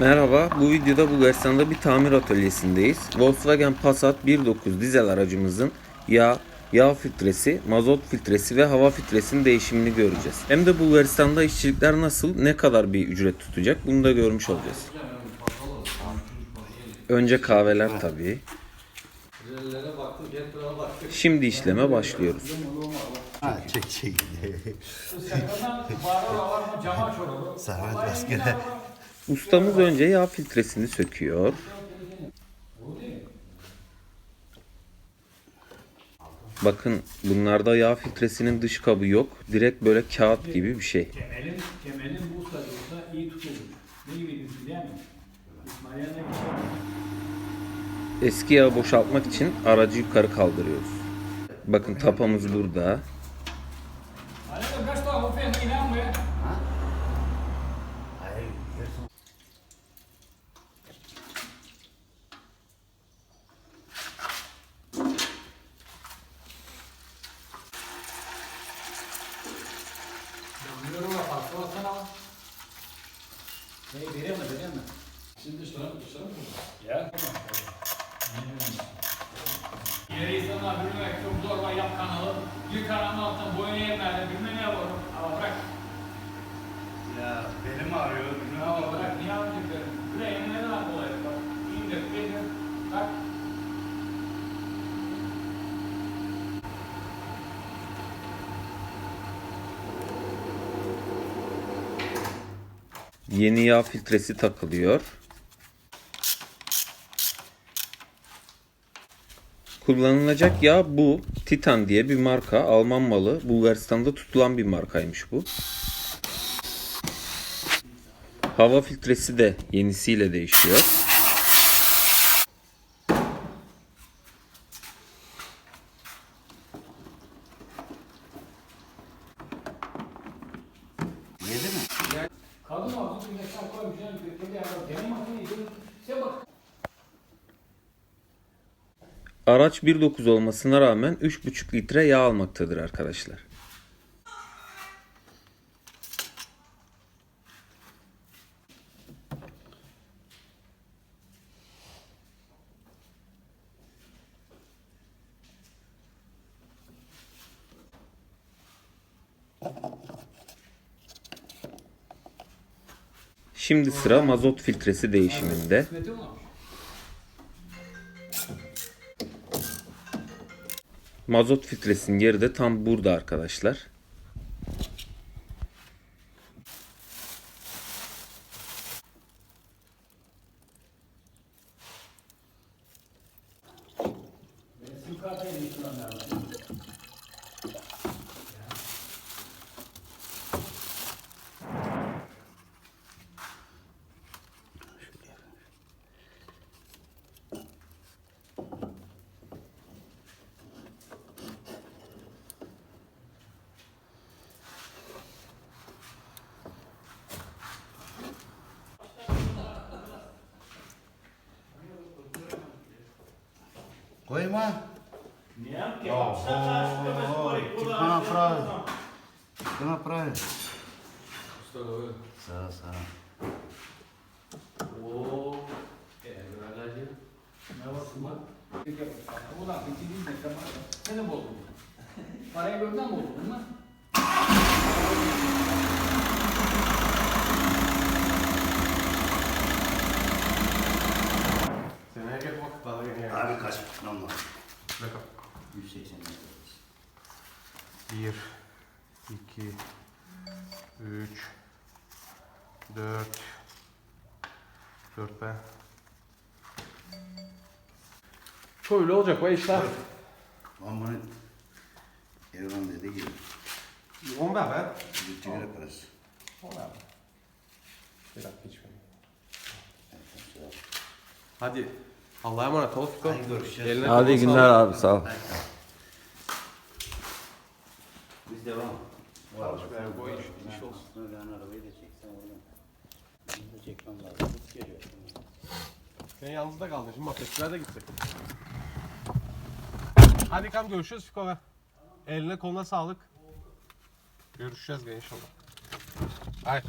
Merhaba, bu videoda Bulgaristan'da bir tamir atölyesindeyiz. Volkswagen Passat 1.9 dizel aracımızın yağ, yağ filtresi, mazot filtresi ve hava filtresinin değişimini göreceğiz. Hem de Bulgaristan'da işçilikler nasıl, ne kadar bir ücret tutacak bunu da görmüş olacağız. Önce kahveler tabii. Şimdi işleme başlıyoruz. Ha, çek çek. Baskı'na. Ustamız önce yağ filtresini söküyor. Bakın bunlarda yağ filtresinin dış kabı yok. Direkt böyle kağıt gibi bir şey. Kemelin, kemelin bu sarıyorsa iyi tutulur. Ne gibi değil mi? Ne Eski yağı boşaltmak için aracı yukarı kaldırıyoruz. Bakın tapamız burada. Bir altından boyun eğmedi, bilmem ne var. Ama bırak. Ya benim ağrıyor. Ama bırak, niye alacak benim? Buraya ne kadar kolay. Bak, indir, indir. Tak. Yeni yağ filtresi takılıyor. Kullanılacak yağ bu. Titan diye bir marka. Alman malı. Bulgaristan'da tutulan bir markaymış bu. Hava filtresi de yenisiyle değişiyor. Yedi mi? Kadın ağzı bir yaşam koymuş. Bir yapar. Benim makineyi. Sen bak. Araç 1.9 olmasına rağmen 3.5 litre yağ almaktadır arkadaşlar. Şimdi sıra mazot filtresi değişiminde. Mazot filtresinin yeri de tam burada arkadaşlar. Sim kartı Koyma. Ням, кебаб, Куда направил? Куда направил? Что говорю? Са, са. О, э, градади. На вас ума. Куда? Ты тебе не команда. Это было. Пора я говорю, на мол, понимаешь? 180 metre. 1, 2, 3, 4, 4 be. Şöyle olacak bu işler. Ama Erdoğan dediği gibi. 10 be be. Bir sigara parası. 10 be. Bir dakika içmeyin. Hadi. Allah'a emanet ol Fiko. Hadi görüşeceğiz. Eline Hadi koluna günler sağlık. abi sağ ol. Biz devam. Var bak. be, bu iş- iş olsun. Ben arabayı da çeksem oradan. Bunu da çekmem lazım. Çok geliyor. Sen yalnız da kaldın. Şimdi marketlere de gitsek. Hadi kam görüşürüz Fiko be. Eline koluna sağlık. Görüşeceğiz be inşallah.